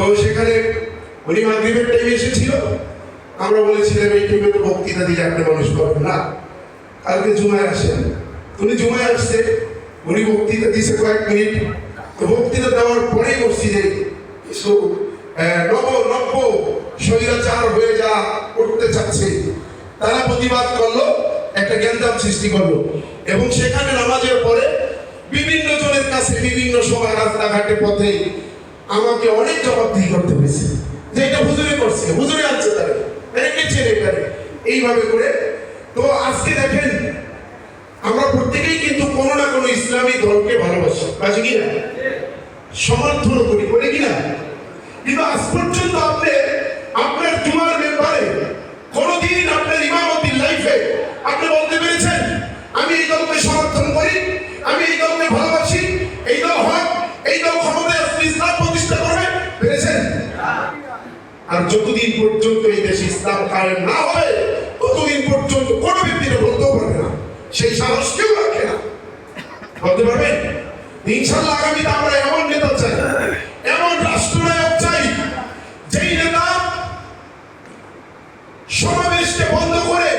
তো সেখানে উনি মাগরিবের টাইমে এসেছিল। আমরা বলেছিলাম, এই টাইমে তো বক্তৃতা দিলে একটা মানুষ পাবেন না। কালকে জুমায় আসেন। উনি জুমায় আসছে, উনি বক্তৃতা দিয়েছে কয়েক মিনিট। তো বক্তৃতা দেওয়ার পরেই মসজিদে কিছু নব, নব্য স্বৈরাচার হয়ে যা করতে চাচ্ছে, তারা প্রতিবাদ করল, একটা জ্ঞানদাম সৃষ্টি করল। এবং সেখানে নামাজের পরে বিভিন্ন জনের কাছে বিভিন্ন সময় রাস্তাঘাটে, পথে আমাকে অনেক জবাবদিহি করতে হয়েছে। যে এটা হুজুরে করছে, হুজুরে আনছে তারা ছেড়ে এখানে এইভাবে করে। তো আজকে দেখেন, আমরা প্রত্যেকেই কিন্তু কোনো না কোনো ইসলামী দলকে ভালোবাসি। কি না সমর্থন করি। বলে কিনা? কিন্তু আজ পর্যন্ত আপনি, আপনার আর যতদিন পর্যন্ত এই দেশে ইসলাম কায়েম না হবে ততদিন পর্যন্ত কোনো ব্যক্তিকে বলতেও পারবে না। সেই সাহস কেউ রাখে না। বলতে পারবেন? ইনশাল্লাহ আগামীতে আমরা এমন নেতা চাই, এমন রাষ্ট্রনায়ক চাই, যেই নেতা সমাবেশকে বন্ধ করে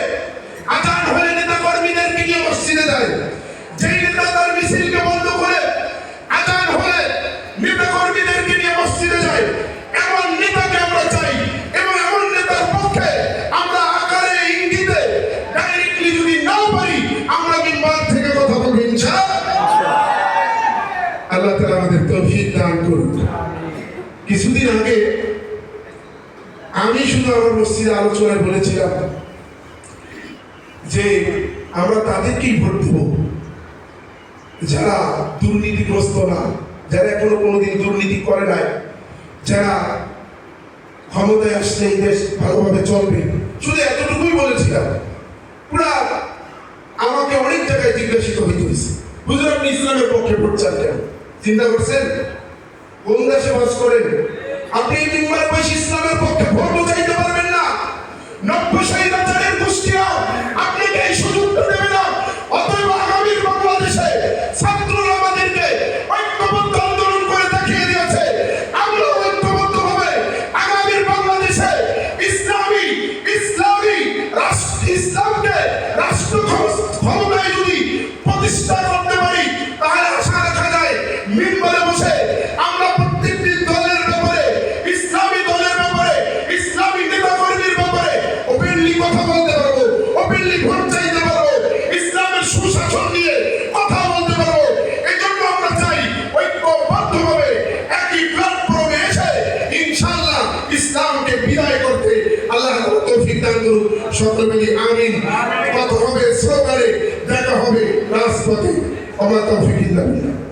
আজান হলে নেতা কর্মীদেরকে নিয়ে মসজিদে যায়। আমাদের তৌফিক দান করুন। কিছুদিন আগে আমি শুধু আমার মসজিদে আলোচনায় বলেছিলাম যে আমরা তাদেরকেই ভোট দেব। যারা দুর্নীতিগ্রস্ত না, যারা এখনও কোনোদিন দুর্নীতি করে নাই, যারা ক্ষমতায় আসলে এই দেশ ভালোভাবে চলবে। শুধু এতটুকুই বলেছিলাম। পুরা আমাকে অনেক জায়গায় জিজ্ঞাসিত হইতে হয়েছে আপনি ইসলামের পক্ষে ভোট চান কেন? চিন্তা করছেন? কোন দেশে বাস করেন? আপনি মিম্বার বসে ইসলামের পক্ষে ভোটও চাইতে পারবেন না। নব্য শহীদাচারের গোষ্ঠীরা আপনাকে এই সুযোগটা দেবে না? অতএব আগামীর বাংলাদেশে রাষ্ট্র রাষ্ট্র ক্ষমতায় যদি প্রতিষ্ঠা করতে বসে আমরা প্রত্যেকটি দলের ব্যাপারে, ইসলামী দলের ব্যাপারে, ইসলামী নেতা কর্মীর ব্যাপারে ওপেনলি কথা বলতে পারব ওপেনলি ভোট চাইতে পারব, ইসলামের সুশাসন নিয়ে কথা বলতে পারব। এই জন্য আমরা চাই ঐক্যবদ্ধভাবে একই প্ল্যাটফর্মে এসে ইনশাআল্লাহ ইসলামকে বিদায় করতে আল্লাহ তৌফিক দান করুন। সকলে আমিন। কথা হবে, স্লোগানে দেখা হবে রাজপথে। ইল্লাহ বিল্লাহ।